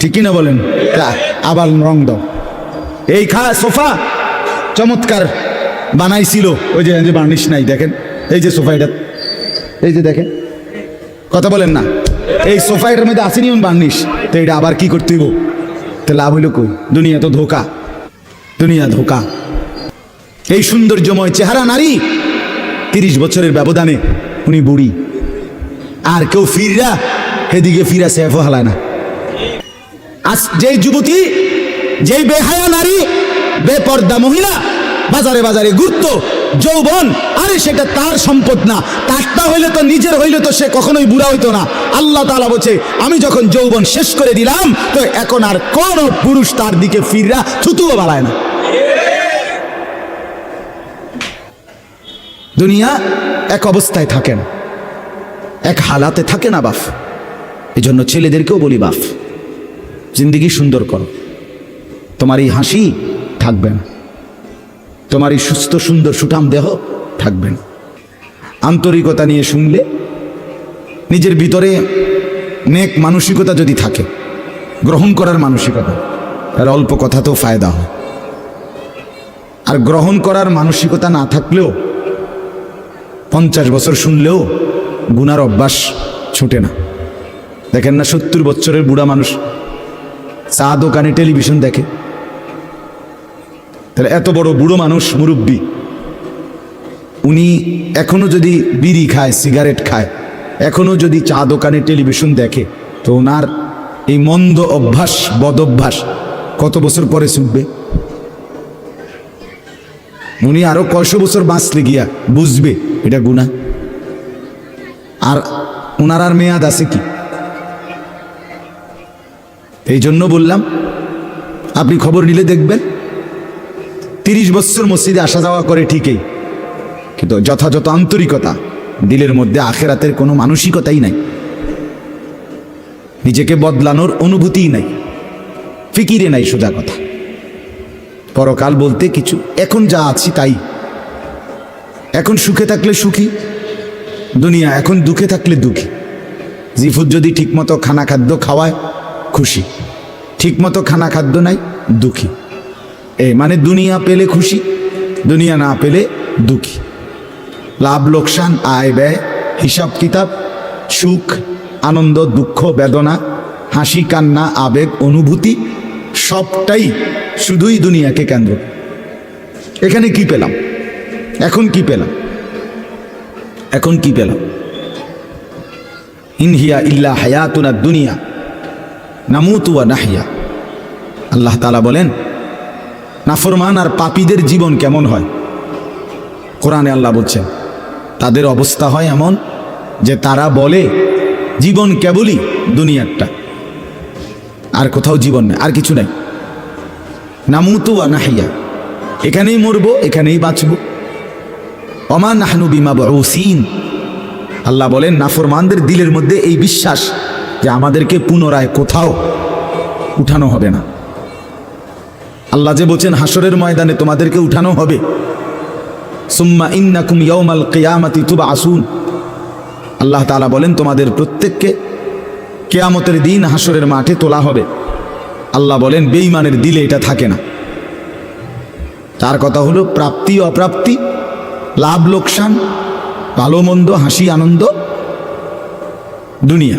ঠিকই না বলেন? আবার রং দাও। এই খা সোফা চমৎকার বানাইছিল। ওই যে বার্নিশ নাই দেখেন। এই যে সোফা এটা। এই যে দেখেন। কথা বলেন না। এই সোফা এটার মধ্যে আসেনি বার্নিশ। তো এটা আবার কি করতে হইব? তো লাভ হইল কই? দুনিয়া তো ধোকা। দুনিয়া ধোকা। এই সৌন্দর্যময় চেহারা নারী তিরিশ বছরের ব্যবধানে উনি বুড়ি। আর কেউ ফিররা এদিকে ফিরা সেফ হালায় না। আজ যেই যুবতী, যেই বেহায়া নারী, বেপর্দা মহিলা, বাজারে বাজারে ঘুরত, যৌবন, আরে সেটা তার সম্পদ না। তারটা হইলে তো নিজের হইলে তো সে কখনোই বুড়া হইতো না। আল্লাহ তালা বলছে, আমি যখন যৌবন শেষ করে দিলাম, তো এখন আর কোন পুরুষ তার দিকে ফিররা থুতুও বাড়ায় না। দুনিয়া এক অবস্থায় থাকেন, এক হালাতে থাকে না বাফ। এই জন্য ছেলেদেরকেও বলি বাফ। জিন্দিগি সুন্দর করো। তোমার এই হাসি থাকবে না। তোমার এই সুস্থ, সুন্দর, সুঠাম দেহ থাকবে না। আন্তরিকতা নিয়ে শুনলে নিজের ভিতরে নেক মানসিকতা যদি থাকে, গ্রহণ করার মানসিকতা, তাহলে অল্প কথাতেও ফায়দা হয়। আর গ্রহণ করার মানসিকতা না থাকলেও, পঞ্চাশ বছর শুনলেও গুনার অভ্যাস ছুটে না। দেখেন না, সত্তর বছরের বুড়া মানুষ চা দোকানে টেলিভিশন দেখে। তাহলে এত বড় বুড়ো মানুষ মুরব্বী। উনি এখনও যদি বিড়ি খায়, সিগারেট খায়, এখনও যদি চা দোকানে টেলিভিশন দেখে, তো ওনার এই মন্দ অভ্যাস, বদ অভ্যাস কত বছর পরে ছুটবে? উনি আরও কয়শো বছর বাঁচলে গিয়া বুঝবে এটা গুণা আর ওনার আর মেয়াদ আছে কি? এই জন্য বললাম, আপনি খবর নিলে দেখবেন, তিরিশ বছর মসজিদে আসা যাওয়া করে ঠিকই, কিন্তু যথাযথ আন্তরিকতা দিলের মধ্যে আখেরাতের কোনো মানসিকতাই নাই। নিজেকে বদলানোর অনুভূতিই নাই, ফিকিরে নাই সোজা কথা। পরকাল বলতে কিছু, এখন যা আছি তাই। এখন সুখে থাকলে সুখী, দুনিয়া এখন দুঃখে থাকলে দুঃখী। জিফুদ যদি ঠিকমতো খানা খাদ্য খাওয়ায় খুশি। ঠিকমতো খানা খাদ্য নাই, দুঃখী। এ মানে দুনিয়া পেলে খুশি, দুনিয়া না পেলে দুঃখী। লাভ, লোকসান, আয় ব্যয়, হিসাব, কিতাব, সুখ, আনন্দ, দুঃখ, বেদনা, হাসি, কান্না, আবেগ, অনুভূতি, সবটাই শুধুই দুনিয়াকে কেন্দ্র। এখানে কি পেলাম? এখন কি পেলাম? এখন কি পেলাম? ইনহিয়া ইল্লা হায়াতুনা দুনিয়া নামুতুয়া নাহিয়া। আল্লাহ তালা বলেন, নাফরমান আর পাপীদের জীবন কেমন হয়? কোরআনে আল্লাহ বলছেন, তাদের অবস্থা হয় এমন যে তারা বলে, জীবন কেবলই দুনিয়ারটা। আর কোথাও জীবন নেই, আর কিছু নাই। নামুতু আনাহিয়া এখানেই মরবো, এখানেই বাঁচবো। অমা নাহনু বিমা বসিন আল্লাহ বলেন, নাফরমানদের দিলের মধ্যে এই বিশ্বাস যে আমাদেরকে পুনরায় কোথাও উঠানো হবে না। আল্লাহ যে বলছেন হাসরের ময়দানে তোমাদেরকে উঠানো হবে। সুম্মা ইন্নাকুম ইয়াউমাল কিয়ামাতি তুবা আসুন আল্লাহ তালা বলেন, তোমাদের প্রত্যেককে কেয়ামতের দিন হাসরের মাঠে তোলা হবে। আল্লাহ বলেন বেইমানের দিলে এটা থাকে না। তার কথা হলো, প্রাপ্তি, অপ্রাপ্তি, লাভ, লোকসান, ভালো, মন্দ, হাসি, আনন্দ, দুনিয়া।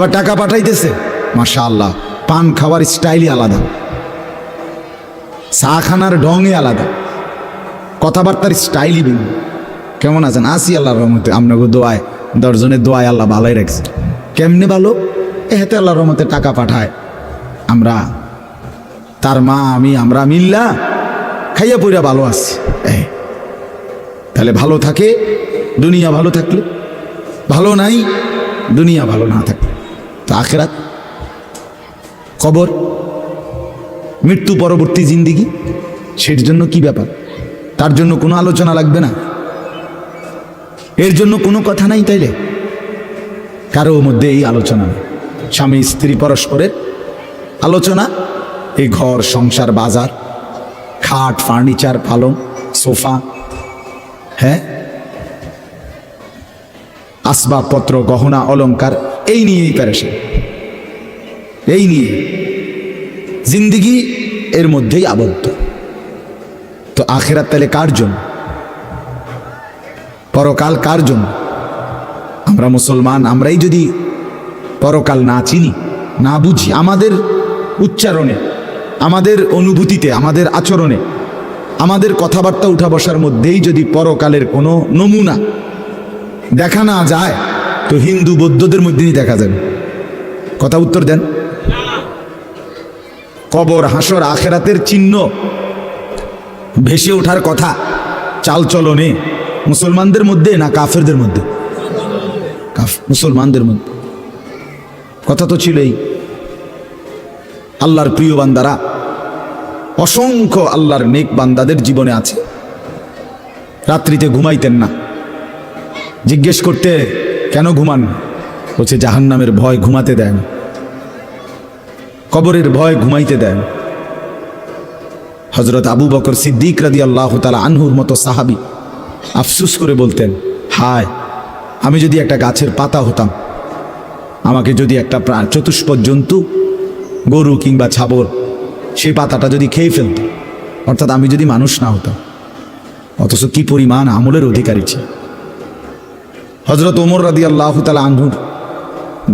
আবার টাকা পাঠাইতেছে। মাশা আল্লাহ পান খাওয়ার স্টাইলই আলাদা। চা খানার ঢঙই আলাদা। কথাবার্তার স্টাইলই ভিন্ন। কেমন আছেন? আসি আল্লাহর রহমতে। আপনাকে দোয়ায়, দশজনের দোয়ায় আল্লাহ ভালোই রাখছে। কেমনে ভালো? এ হাতে আল্লাহর রহমতে টাকা পাঠায়। আমরা, তার মা, আমি, আমরা মিল্লা খাইয়া পইরা ভালো আছি। তাহলে ভালো থাকে, দুনিয়া ভালো থাকলে। ভালো নাই, দুনিয়া ভালো না থাকলে। তো আখেরাত? কবর? মৃত্যু পরবর্তী জিন্দিগি? সের জন্য কি ব্যাপার? তার জন্য কোনো আলোচনা লাগবে না? এর জন্য কোনো কথা নাই তাইলে? কারও মধ্যে এই আলোচনা নেই। স্বামী স্ত্রী পরস্পরের আলোচনা, এই ঘর, সংসার, বাজার, খাট, ফার্নিচার, পালং, সোফা হ্যাঁ? আসবাবপত্র, গহনা, অলংকার এই নিয়েই প্যারেশান। এই নিয়ে। জিন্দিগি এর মধ্যেই আবদ্ধ। তো আখেরাত তাহলে কার জন্য? পরকাল কার জন্য? আমরা মুসলমান, আমরাই যদি পরকাল না চিনি, না বুঝি, আমাদের উচ্চারণে, আমাদের অনুভূতিতে, আমাদের আচরণে, আমাদের কথাবার্তা উঠা বসার মধ্যেই যদি পরকালের কোনো নমুনা দেখা না যায় তো হিন্দু বৌদ্ধদের মধ্যেই দেখা যাবে। কথা উত্তর দেন। কবর, হাসর, আখেরাতের চিহ্ন। ভেসে ওঠার কথা, চালচলনে। মুসলমানদের মধ্যে না কাফেরদের মধ্যে? কাফ- মুসলমানদের মধ্যে। কথা তো ছিলই। আল্লাহর প্রিয় বান্দারা, অসংখ্য আল্লাহর নেক বান্দাদের জীবনে আছে। রাত্রিতে ঘুমাইতেন না। জিজ্ঞেস করতে কেন ঘুমান? বলছে, জাহান্নামের ভয় ঘুমাতে দেন কবরের ভয় ঘুমাইতে দেন হজরত আবু বকর সিদ্দিক রাদি আল্লাহ তালা আনহুর মতো সাহাবি আফসুস করে বলতেন, হায়, আমি যদি একটা গাছের পাতা হতাম, আমাকে যদি একটা চতুষ্পদ জন্তু, গরু কিংবা ছাবর সেই পাতাটা যদি খেয়ে ফেলত, অর্থাৎ আমি যদি মানুষ না হতাম, অথচ কি পরিমাণ আমলের অধিকারী ছিল হজরত ওমর রাদি আল্লাহ তালা আনহুর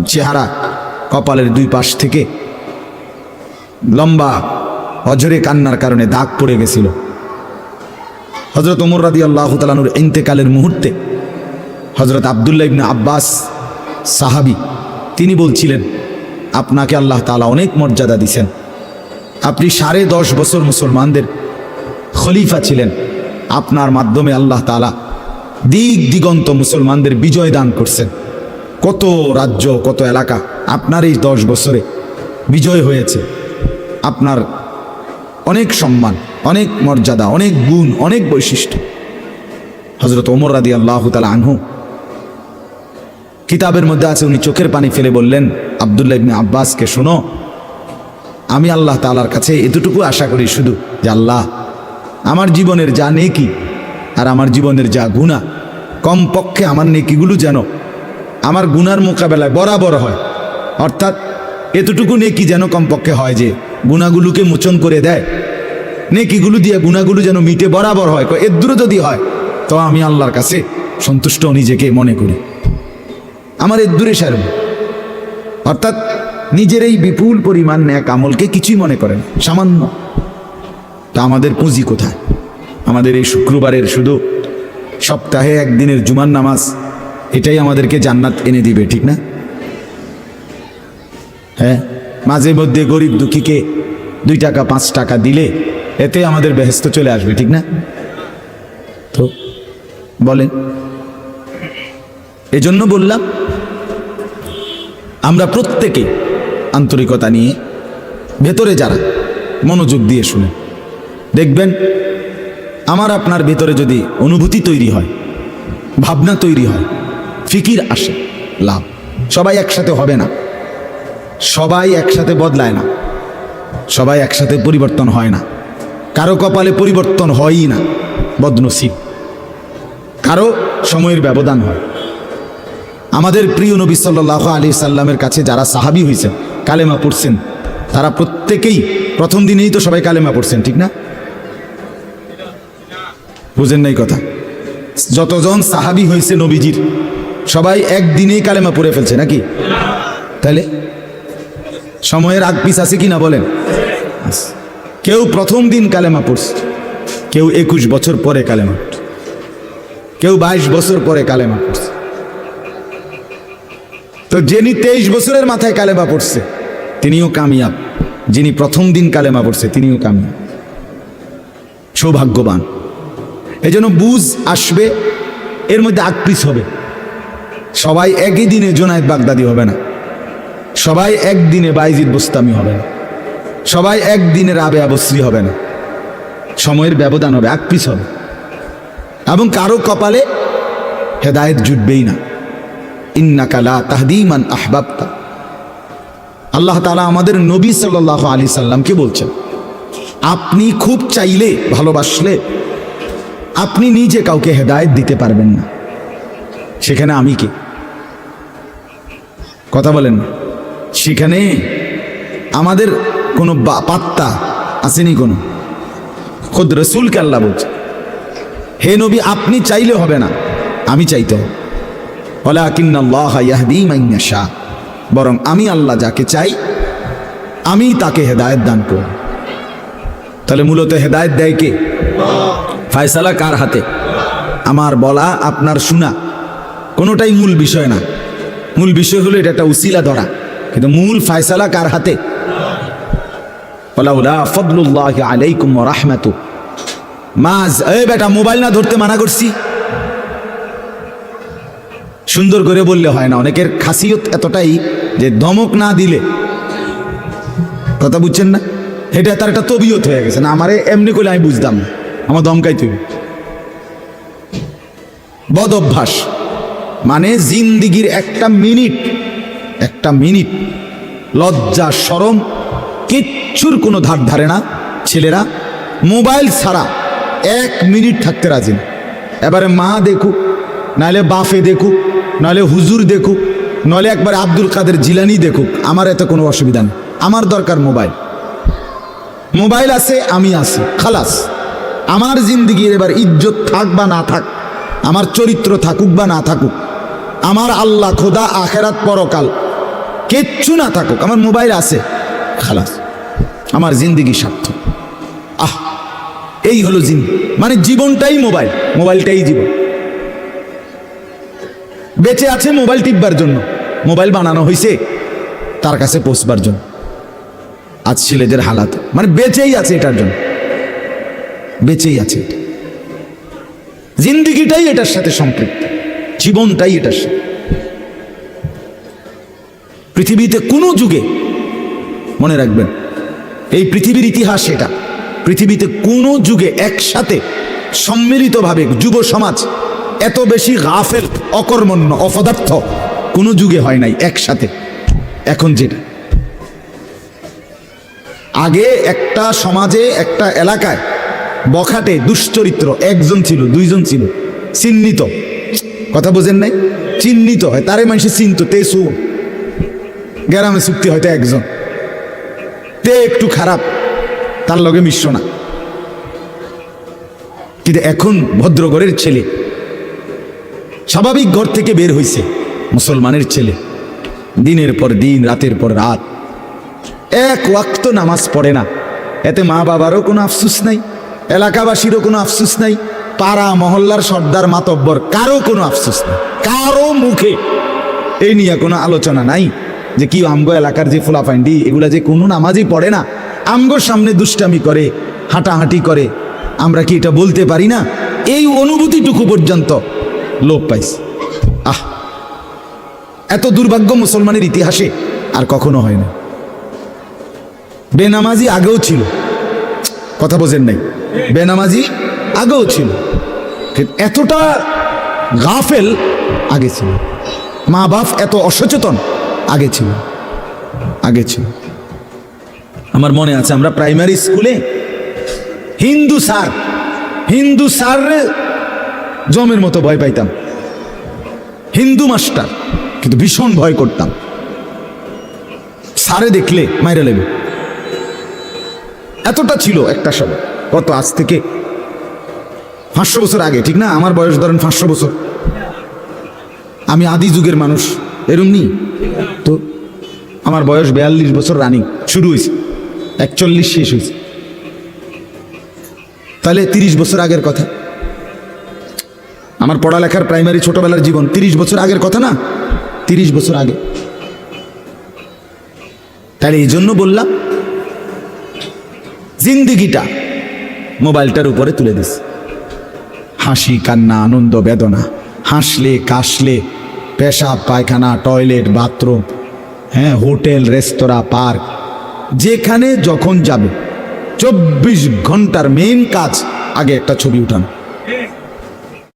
চেহারা কপালের দুই পাশ থেকে লম্বা অজরে কান্নার কারণে দাগ পড়ে গেছিল। হজরত ওমর রাদি আল্লাহ তালানুর ইন্তেকালের মুহূর্তে হজরত আবদুল্লাহ ইবনে আব্বাস সাহাবি, তিনি বলছিলেন, আপনাকে আল্লাহ তালা অনেক মর্যাদা দিছেন। আপনি সাড়ে দশ বছর মুসলমানদের খলিফা ছিলেন। আপনার মাধ্যমে আল্লাহ তালা দিক দিগন্ত মুসলমানদের বিজয় দান করছেন। কত রাজ্য, কত এলাকা আপনার এই দশ বছরে বিজয় হয়েছে। আপনার অনেক সম্মান, অনেক মর্যাদা, অনেক গুণ, অনেক বৈশিষ্ট্য। হজরত ওমর রাদি আল্লাহ তালা আনহু কিতাবের মধ্যে আছে, উনি চোখের পানি ফেলে বললেন, আবদুল্লাহ ইবনে আব্বাসকে শোনো, আমি আল্লাহ তালার কাছে এতটুকু আশা করি শুধু যে আল্লাহ আমার জীবনের যা নেকি আর আমার জীবনের যা গুণা কমপক্ষে আমার নেকিগুলো যেন আমার গুনার মোকাবেলায় বরাবর হয়। অর্থাৎ এতটুকু নেকি যেন কমপক্ষে হয় যে গুণাগুলোকে মোচন করে দেয়। নেকিগুলো দিয়ে গুণাগুলো যেন মিটে বরাবর হয়। এর দূরে যদি হয়, তো আমি আল্লাহর কাছে সন্তুষ্ট নিজেকে মনে করি। আমার এর দূরে সারব অর্থাৎ নিজের এই বিপুল পরিমাণ ন্যাক আমলকে কিছুই মনে করেন সামান্য। তা আমাদের পুঁজি কোথায়? আমাদের এই শুক্রবারের শুধু সপ্তাহে একদিনের জুমার নামাজ, এটাই আমাদেরকে জান্নাত এনে দিবে, ঠিক না? হ্যাঁ? মাঝে মধ্যে গরিব দুঃখীকে দুই টাকা, পাঁচ টাকা দিলে এতে আমাদের বেহেস্ত চলে আসবে, ঠিক না? তো বলেন। এজন্য বললাম, আমরা প্রত্যেকে আন্তরিকতা নিয়ে ভেতরে যারা মনোযোগ দিয়ে শুনে দেখবেন আমার আপনার ভেতরে যদি অনুভূতি তৈরি হয়, ভাবনা তৈরি হয়, ফিকির আসে, লাভ। সবাই একসাথে হবে না। সবাই একসাথে বদলায় না। সবাই একসাথে পরিবর্তন হয় না। কারও কপালে পরিবর্তন হয়ই না, বদনসিব। কারও সময়ের ব্যবধান হয়। আমাদের প্রিয় নবী সাল্লাহ আলী সাল্লামের কাছে যারা সাহাবি হয়েছেন কালেমা পড়ছেন, তারা প্রত্যেকেই প্রথম দিনেই তো সবাই কালেমা পড়ছেন, ঠিক না? বুঝেন নাই কথা। যতজন সাহাবি হয়েছে নবীজির, সবাই একদিনেই কালেমা পড়ে ফেলছে নাকি? তাহলে সময়ের আগ পিস আছে কিনা বলেন? কেউ প্রথম দিন কালেমা পড়ছে, কেউ একুশ বছর পরে কালেমা। কেউ বাইশ বছর পরে কালেমা পড়ছে। তো যিনি তেইশ বছরের মাথায় কালেমা পড়ছে, তিনিও কামিয়াব। যিনি প্রথম দিন কালেমা পড়ছে, তিনিও কামিয়াব। সৌভাগ্যবান। এই জন্য বুঝ আসবে, এর মধ্যে আকৃষ হবে। সবাই একই দিনে জোনায়েদ বাগদাদি হবে না। সবাই একদিনে বাইজিদ বোস্তামি হবে না। সবাই একদিনে রাবে আবশ্রী হবে না। সময়ের ব্যবধান হবে আকৃষ হবে। এবং কারও কপালে হেদায়েত জুটবেই না। ইন্নাকালা তাহদিমান আহবাবতা। আল্লাহ তালা আমাদের নবী সাল্লাহ আলী সাল্লামকে বলছেন, আপনি খুব চাইলে, ভালোবাসলে আপনি নিজে কাউকে হেদায়েত দিতে পারবেন না। সেখানে আমি কে? কথা বলেন। সেখানে আমাদের কোনো পাত্তা আসেনি কোনো। খোদ রসুলকে আল্লাহ বলছে। হে নবী, আপনি চাইলে হবে না, আমি চাইতে ওলাকিন্নাল্লাহ ইয়াহদি মাইয়াশা বরং আমি আল্লাহ যাকে চাই, আমি তাকে হেদায়েত দান করব। তাহলে মূলত হেদায়েত দেয় কে? ফায়সালা কার হাতে? আমার বলা, আপনার শোনা। কোনোটাই মূল বিষয় না। মূল বিষয় হলো এটা একটা উসিলা ধরা। কিন্তু মূল ফায়সালা কার হাতে? ফদলুল্লাহ আলাইকুম রাহমাতু। মাজ এই বেটা, মোবাইল না ধরতে মানা করছি? সুন্দর করে বললে হয় না। অনেকের খাসিয়ত এতটাই যে ধমক না দিলে। কথা বুঝছেন না? এটা তার একটা তবিয়ত হয়ে গেছে। না, আমারে এমনি করলে আমি বুঝতাম না। আমার দমকাই তুই বদ অভ্যাস মানে জিন্দিগির একটা মিনিট একটা মিনিট, লজ্জা সরম কিচ্ছুর কোনো ধার ধারে না। ছেলেরা, মোবাইল ছাড়া এক মিনিট থাকতে রাজি না। এবারে মা দেখুক, নাহলে বাফে দেখুক, নাহলে হুজুর দেখুক, নাহলে একবার আব্দুল কাদের জিলানি দেখুক, আমার এত কোনো অসুবিধা নেই। আমার দরকার মোবাইল। মোবাইল আছে, আমি আছি, খালাস। আমার জিন্দিগির এবার ইজ্জত থাক বা না থাক, আমার চরিত্র থাকুক বা না থাকুক, আমার আল্লাহ খোদা আখেরাত পরকাল, কিচ্ছু না থাকুক, আমার মোবাইল আছে, খালাস, আমার জিন্দিগি সার্থক। আহ, এই হলো জিন মানে জীবনটাই মোবাইল, মোবাইলটাই জীবন। বেঁচে আছে মোবাইল টিপবার জন্য, মোবাইল বানানো হয়েছে তার কাছে পৌঁছবার জন্য, আজ ছেলেদের হালাত মানে বেঁচেই আছে এটার জন্য। বেঁচেই আছে। এটা জিন্দিগিটাই এটার সাথে সম্পৃক্ত। জীবনটাই এটার সাথে। পৃথিবীতে কোনো যুগে, মনে রাখবেন, এই পৃথিবীর ইতিহাস এটা। পৃথিবীতে কোনো যুগে একসাথে সম্মিলিতভাবে যুব সমাজ এত বেশি গাফেল, অকর্মণ্য, অপদার্থ কোনো যুগে হয় নাই একসাথে। এখন যেটা। আগে একটা সমাজে, একটা এলাকায় বখাটে, দুশ্চরিত্র, একজন ছিল, দুইজন ছিল, চিহ্নিত। কথা বোঝেন নাই? চিহ্নিত হয়, তারে মানুষে চিনত, তে সু। গ্রামে চুক্তি হয়তো একজন। তে একটু খারাপ, তার লগে মিশ্র না। কিন্তু এখন ভদ্রগড়ের ছেলে, স্বাভাবিক ঘর থেকে বের হইছে, মুসলমানের ছেলে। দিনের পর দিন, রাতের পর রাত। এক ওয়াক্ত নামাজ পড়ে না। এতে মা বাবারও কোনো আফসুস নাই। এলাকাবাসীরও কোনো আফসুস নাই, পাড়া মহল্লার সর্দার মাতব্বর কারও কোনো আফসুস নাই, কারও মুখে। এই নিয়ে কোনো আলোচনা নাই যে কি আমগো এলাকার যে ফুলাফাইন্ডি এগুলা যে কোনো নামাজই পড়ে না। আমগোর সামনে দুষ্টামি করে, হাঁটাহাঁটি করে, আমরা কি এটা বলতে পারি না? এই অনুভূতিটুকু পর্যন্ত লোপ পাইছে। আহ! এত দুর্ভাগ্য মুসলমানের ইতিহাসে আর কখনো হয় না। বেনামাজি আগেও ছিল। কথা বোঝেন নাই। বেনামাজি আগেও ছিল এতটা গাফেল আগে ছিল। মা বাপ এত অসচেতন আগে ছিল আগে ছিল। আমার মনে আছে, আমরা প্রাইমারি স্কুলে হিন্দু স্যার হিন্দু স্যার জমের মতো ভয় পাইতাম। হিন্দু মাস্টার, কিন্তু ভীষণ ভয় করতাম। সারে দেখলে মাইরা লেবে। এতটা ছিল একটা সময়। কত আজ থেকে পাঁচশো বছর আগে, ঠিক না? আমার বয়স ধরেন পাঁচশো বছর। আমি আদি যুগের মানুষ, এরম নি তো আমার বয়স বিয়াল্লিশ বছর রানিং শুরু হয়েছে, একচল্লিশ শেষ হয়েছে। তাহলে তিরিশ বছর আগের কথা। আমার পড়ালেখার প্রাইমারি ছোটবেলার জীবন, তিরিশ বছর আগের কথা না? তিরিশ বছর আগে। তাহলে এই জন্য বললাম জিন্দিগিটা মোবাইলটার উপরে তুলে দিস। হাসি, কান্না, আনন্দ, বেদনা, হাসলে, কাশলে, পেশাব, পায়খানা, টয়লেট, বাথরুম হ্যাঁ হোটেল, রেস্তোরাঁ, পার্ক, যেখানে যখন যাবে, চব্বিশ ঘণ্টার মেইন কাজ, আগে একটা ছবি উঠানো।